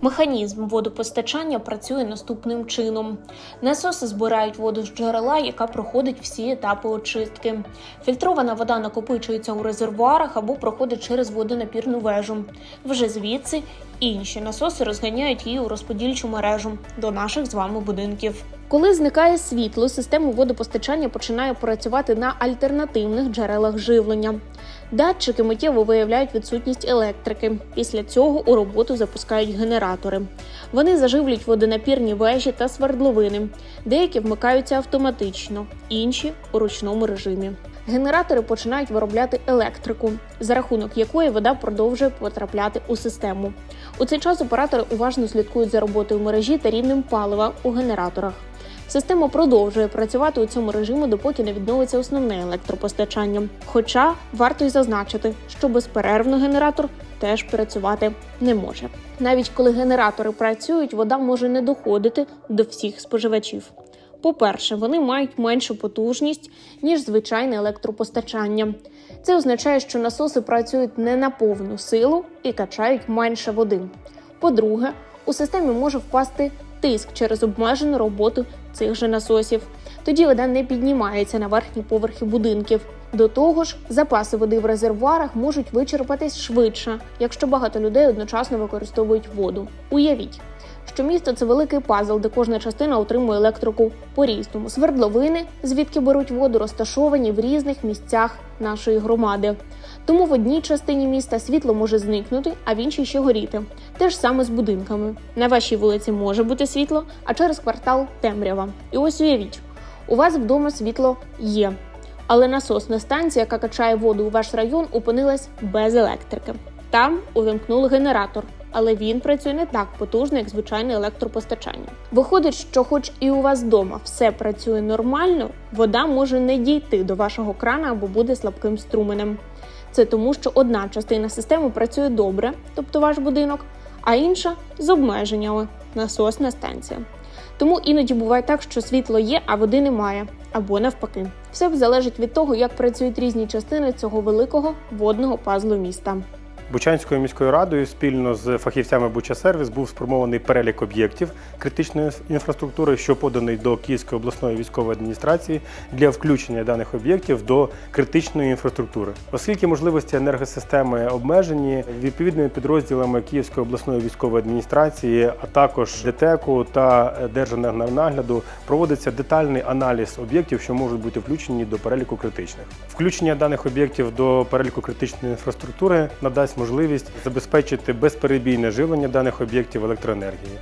Механізм водопостачання працює наступним чином: насоси збирають воду з джерела, яка проходить всі етапи очистки. Фільтрована вода накопичується у резервуарах або проходить через водонапірну вежу. Вже звідси інші насоси розганяють її у розподільчу мережу до наших з вами будинків. Коли зникає світло, система водопостачання починає працювати на альтернативних джерелах живлення. Датчики миттєво виявляють відсутність електрики. Після цього у роботу запускають генератори. Вони заживлюють водонапірні вежі та свердловини. Деякі вмикаються автоматично, інші у ручному режимі. Генератори починають виробляти електрику, за рахунок якої вода продовжує потрапляти у систему. У цей час оператори уважно слідкують за роботою мережі та рівнем палива у генераторах. Система продовжує працювати у цьому режимі, допоки не відновиться основне електропостачання. Хоча варто й зазначити, що безперервно генератор теж працювати не може. Навіть коли генератори працюють, вода може не доходити до всіх споживачів. По-перше, вони мають меншу потужність ніж звичайне електропостачання. Це означає, що насоси працюють не на повну силу і качають менше води. По-друге, у системі може впасти тиск через обмежену роботу цих же насосів. Тоді вода не піднімається на верхні поверхи будинків. До того ж, запаси води в резервуарах можуть вичерпатись швидше, якщо багато людей одночасно використовують воду. Уявіть, що місто це великий пазл, де кожна частина отримує електрику по-різному. Свердловини, звідки беруть воду, розташовані в різних місцях нашої громади. Тому в одній частині міста світло може зникнути, а в іншій ще горіти. Те ж саме з будинками. На вашій вулиці може бути світло, а через квартал темрява. І ось уявіть, у вас вдома світло є. Але насосна станція, яка качає воду у ваш район, опинилась без електрики. Там увімкнули генератор, але він працює не так потужно, як звичайне електропостачання. Виходить, що, хоч і у вас вдома все працює нормально, вода може не дійти до вашого крана або буде слабким струменем. Це тому, що одна частина системи працює добре, тобто ваш будинок, а інша з обмеженнями насосна станція. Тому іноді буває так, що світло є, а води немає, або навпаки. Все залежить від того, як працюють різні частини цього великого водного пазлу міста. Бучанською міською радою спільно з фахівцями Бучасервіс був сформований перелік об'єктів критичної інфраструктури, що поданий до Київської обласної військової адміністрації для включення даних об'єктів до критичної інфраструктури. Оскільки можливості енергосистеми обмежені відповідними підрозділами Київської обласної військової адміністрації, а також ДТЕКу та Держенергонагляду проводиться детальний аналіз об'єктів, що можуть бути включені до переліку критичних. Включення даних об'єктів до переліку критичної інфраструктури надасть можливість забезпечити безперебійне живлення даних об'єктів електроенергії.